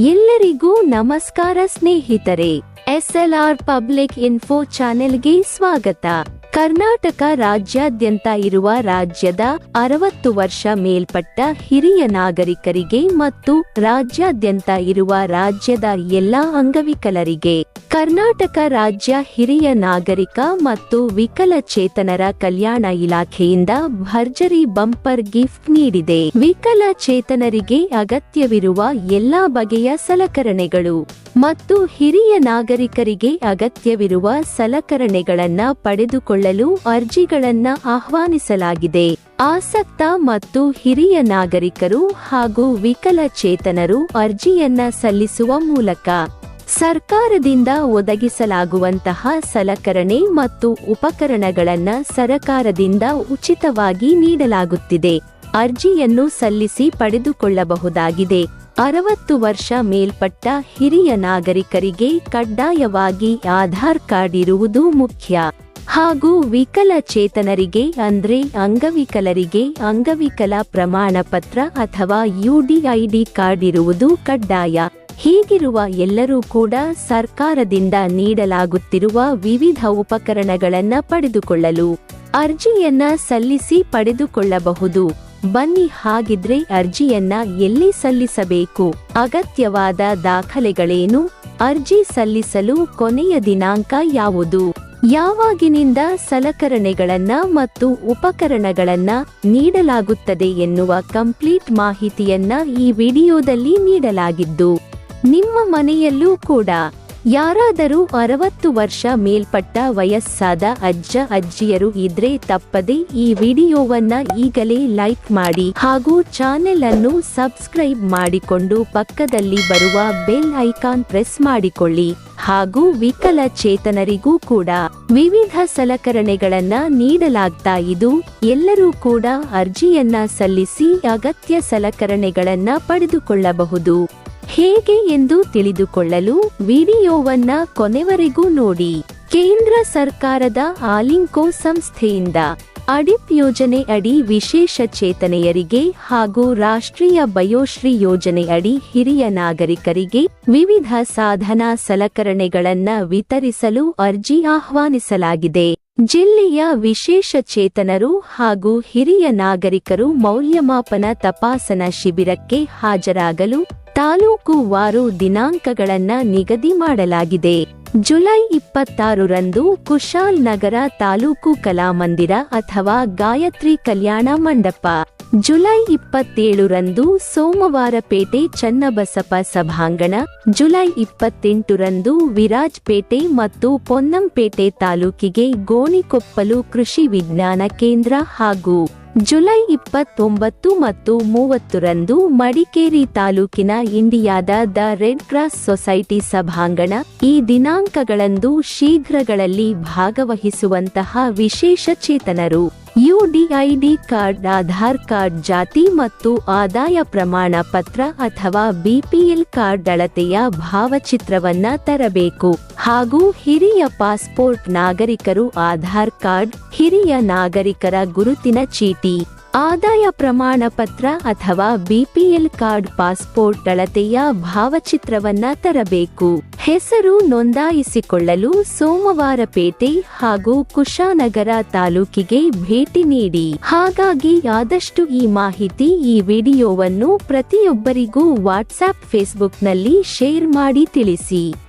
ಎಲ್ಲರಿಗೂ ನಮಸ್ಕಾರ ಸ್ನೇಹಿತರೆ, ಎಸ್ಎಲ್ಆರ್ ಪಬ್ಲಿಕ್ ಇನ್ಫೋ ಚಾನೆಲ್ಗೆ ಸ್ವಾಗತ. ಕರ್ನಾಟಕ ರಾಜ್ಯಾದ್ಯಂತ ಇರುವ ರಾಜ್ಯದ ಅರವತ್ತು ವರ್ಷ ಮೇಲ್ಪಟ್ಟ ಹಿರಿಯ ನಾಗರಿಕರಿಗೆ ಮತ್ತು ರಾಜ್ಯಾದ್ಯಂತ ಇರುವ ರಾಜ್ಯದ ಎಲ್ಲಾ ಅಂಗವಿಕಲರಿಗೆ ಕರ್ನಾಟಕ ರಾಜ್ಯ ಹಿರಿಯ ನಾಗರಿಕ ಮತ್ತು ವಿಕಲಚೇತನರ ಕಲ್ಯಾಣ ಇಲಾಖೆಯಿಂದ ಭರ್ಜರಿ ಬಂಪರ್ ಗಿಫ್ಟ್ ನೀಡಿದೆ. ವಿಕಲಚೇತನರಿಗೆ ಅಗತ್ಯವಿರುವ ಎಲ್ಲಾ ಬಗೆಯ ಸಲಕರಣೆಗಳು ಮತ್ತು ಹಿರಿಯ ನಾಗರಿಕರಿಗೆ ಅಗತ್ಯವಿರುವ ಸಲಕರಣೆಗಳನ್ನು ಪಡೆದುಕೊಳ್ಳಲು ಅರ್ಜಿಗಳನ್ನ ಆಹ್ವಾನಿಸಲಾಗಿದೆ. ಆಸಕ್ತ ಮತ್ತು ಹಿರಿಯ ನಾಗರಿಕರು ಹಾಗೂ ವಿಕಲಚೇತನರು ಅರ್ಜಿಯನ್ನ ಸಲ್ಲಿಸುವ ಮೂಲಕ ಸರ್ಕಾರದಿಂದ ಒದಗಿಸಲಾಗುವಂತಹ ಸಲಕರಣೆ ಮತ್ತು ಉಪಕರಣಗಳನ್ನು ಸರಕಾರದಿಂದ ಉಚಿತವಾಗಿ ನೀಡಲಾಗುತ್ತಿದೆ. ಅರ್ಜಿಯನ್ನು ಸಲ್ಲಿಸಿ ಪಡೆದುಕೊಳ್ಳಬಹುದಾಗಿದೆ. ಅರವತ್ತು ವರ್ಷ ಮೇಲ್ಪಟ್ಟ ಹಿರಿಯ ನಾಗರಿಕರಿಗೆ ಕಡ್ಡಾಯವಾಗಿ ಆಧಾರ್ ಕಾರ್ಡ್ ಇರುವುದು ಮುಖ್ಯ. ಹಾಗೂ ವಿಕಲಚೇತನರಿಗೆ ಅಂದ್ರೆ ಅಂಗವಿಕಲರಿಗೆ ಅಂಗವಿಕಲ ಪ್ರಮಾಣ ಪತ್ರ ಅಥವಾ ಯುಡಿಐಡಿ ಕಾರ್ಡ್ ಇರುವುದು ಕಡ್ಡಾಯ. ಹೀಗಿರುವ ಎಲ್ಲರೂ ಕೂಡ ಸರ್ಕಾರದಿಂದ ನೀಡಲಾಗುತ್ತಿರುವ ವಿವಿಧ ಉಪಕರಣಗಳನ್ನ ಪಡೆದುಕೊಳ್ಳಲು ಅರ್ಜಿಯನ್ನ ಸಲ್ಲಿಸಿ ಪಡೆದುಕೊಳ್ಳಬಹುದು. ಬನ್ನಿ ಹಾಗಿದ್ರೆ ಅರ್ಜಿಯನ್ನ ಎಲ್ಲಿ ಸಲ್ಲಿಸಬೇಕು? ಅಗತ್ಯವಾದ ದಾಖಲೆಗಳೇನು? ಅರ್ಜಿ ಸಲ್ಲಿಸಲು ಕೊನೆಯ ದಿನಾಂಕ ಯಾವುದು? ಯಾವಾಗಿನಿಂದ ಸಲಕರಣೆಗಳನ್ನ ಮತ್ತು ಉಪಕರಣಗಳನ್ನ ನೀಡಲಾಗುತ್ತದೆ ಎನ್ನುವ ಕಂಪ್ಲೀಟ್ ಮಾಹಿತಿಯನ್ನ ಈ ವಿಡಿಯೋದಲ್ಲಿ ನೀಡಲಾಗಿದ್ದು ನಿಮ್ಮ ಮನೆಯಲ್ಲೂ ಕೂಡ. ಯಾರಾದರೂ ಅರವತ್ತು ವರ್ಷ ಮೇಲ್ಪಟ್ಟ ವಯಸ್ಸಾದ ಅಜ್ಜ, ಅಜ್ಜಿಯರು ಇದ್ರೆ ತಪ್ಪದೆ ಈ ವಿಡಿಯೋವನ್ನ ಈಗಲೇ ಲೈಕ್ ಮಾಡಿ ಹಾಗೂ ಚಾನೆಲ್ ಅನ್ನು ಸಬ್ಸ್ಕ್ರೈಬ್ ಮಾಡಿಕೊಂಡು ಪಕ್ಕದಲ್ಲಿ ಬರುವ ಬೆಲ್ ಐಕಾನ್ ಪ್ರೆಸ್ ಮಾಡಿಕೊಳ್ಳಿ ಹಾಗೂ ವಿಕಲಚೇತನರಿಗೂ ಕೂಡ. ವಿವಿಧ ಸಲಕರಣೆಗಳನ್ನ ನೀಡಲಾಗ್ತಾ ಇದು. ಎಲ್ಲರೂ ಕೂಡ ಅರ್ಜಿಯನ್ನ ಸಲ್ಲಿಸಿ ಅಗತ್ಯ ಸಲಕರಣೆಗಳನ್ನ ಪಡೆದುಕೊಳ್ಳಬಹುದು. ಹೇಗೆ ಎಂದು ತಿಳಿದುಕೊಳ್ಳಲು ವಿಡಿಯೋವನ್ನ ಕೊನೆವರೆಗೂ ನೋಡಿ. ಕೇಂದ್ರ ಸರ್ಕಾರದ ಆಲಿಂಕೋ ಸಂಸ್ಥೆಯಿಂದ ಅಡಿಪ್ ಯೋಜನೆ ಅಡಿ ವಿಶೇಷ ಚೇತನೆಯರಿಗೆ ಹಾಗೂ ರಾಷ್ಟ್ರೀಯ ಬಯೋಶ್ರೀ ಯೋಜನೆ ಅಡಿ ಹಿರಿಯ ನಾಗರಿಕರಿಗೆ ವಿವಿಧ ಸಾಧನ ಸಲಕರಣೆಗಳನ್ನು ವಿತರಿಸಲು ಅರ್ಜಿ ಆಹ್ವಾನಿಸಲಾಗಿದೆ. ಜಿಲ್ಲೆಯ ವಿಶೇಷ ಚೇತನರು ಹಾಗೂ ಹಿರಿಯ ನಾಗರಿಕರು ಮೌಲ್ಯಮಾಪನ ತಪಾಸಣಾ ಶಿಬಿರಕ್ಕೆ ಹಾಜರಾಗಲು ತಾಲೂಕು ವಾರು ದಿನಾಂಕಗಳನ್ನ ನಿಗದಿ ಮಾಡಲಾಗಿದೆ. ಜುಲೈ ಇಪ್ಪತ್ತಾರರಂದು ಕುಶಾಲ್ ನಗರ ತಾಲೂಕು ಕಲಾಮಂದಿರ ಅಥವಾ ಗಾಯತ್ರಿ ಕಲ್ಯಾಣ ಮಂಡಪ. ಜುಲೈ ಇಪ್ಪತ್ತೇಳರಂದು ಸೋಮವಾರಪೇಟೆ ಚನ್ನಬಸಪ್ಪ ಸಭಾಂಗಣ. ಜುಲೈ ಇಪ್ಪತ್ತೆಂಟರಂದು ವಿರಾಜ್ಪೇಟೆ ಮತ್ತು ಪೊನ್ನಂಪೇಟೆ ತಾಲೂಕಿಗೆ ಗೋಣಿಕೊಪ್ಪಲು ಕೃಷಿ ವಿಜ್ಞಾನ ಕೇಂದ್ರ ಹಾಗೂ ಜುಲೈ ಇಪ್ಪತ್ತೊಂಬತ್ತು ಮತ್ತು ಮೂವತ್ತರಂದು ಮಡಿಕೇರಿ ತಾಲೂಕಿನ ಇಂಡಿಯಾದ ದ ರೆಡ್ ಕ್ರಾಸ್ ಸೊಸೈಟಿ ಸಭಾಂಗಣ ಈ ದಿನಾಂಕಗಳಂದು ಶೀಘ್ರಗಳಲ್ಲಿ ಭಾಗವಹಿಸುವಂತಹ ವಿಶೇಷ ಚೇತನರು. ಯುಡಿಐಡಿ ಕಾರ್ಡ್, ಆಧಾರ್ ಕಾರ್ಡ್, ಜಾತಿ ಮತ್ತು ಆದಾಯ ಪ್ರಮಾಣ ಪತ್ರ ಅಥವಾ ಬಿಪಿಎಲ್ ಕಾರ್ಡ್ ಅಳತೆಯ ಭಾವಚಿತ್ರವನ್ನ ತರಬೇಕು. ಹಾಗೂ ಹಿರಿಯ ಪಾಸ್ಪೋರ್ಟ್ ನಾಗರಿಕರು ಆಧಾರ್ ಕಾರ್ಡ್, ಹಿರಿಯ ನಾಗರಿಕರ ಗುರುತಿನ ಚೀಟಿ. ಆದಾಯ ಪ್ರಮಾಣ ಪತ್ರ ಅಥವಾ ಬಿಪಿಎಲ್ ಕಾರ್ಡ್ ಪಾಸ್ಪೋರ್ಟ್ ಅಳತೆಯ ಭಾವಚಿತ್ರವನ್ನ ತರಬೇಕು. ಹೆಸರು ನೋಂದಾಯಿಸಿಕೊಳ್ಳಲು ಸೋಮವಾರಪೇಟೆ ಹಾಗೂ ಕುಶಾನಗರ ತಾಲೂಕಿಗೆ ಭೇಟಿ ನೀಡಿ. ಹಾಗಾಗಿ ಆದಷ್ಟು ಈ ಮಾಹಿತಿ ಈ ವಿಡಿಯೋವನ್ನು ಪ್ರತಿಯೊಬ್ಬರಿಗೂ ವಾಟ್ಸ್ಆಪ್ ಫೇಸ್ಬುಕ್ನಲ್ಲಿ ಶೇರ್ ಮಾಡಿ ತಿಳಿಸಿ.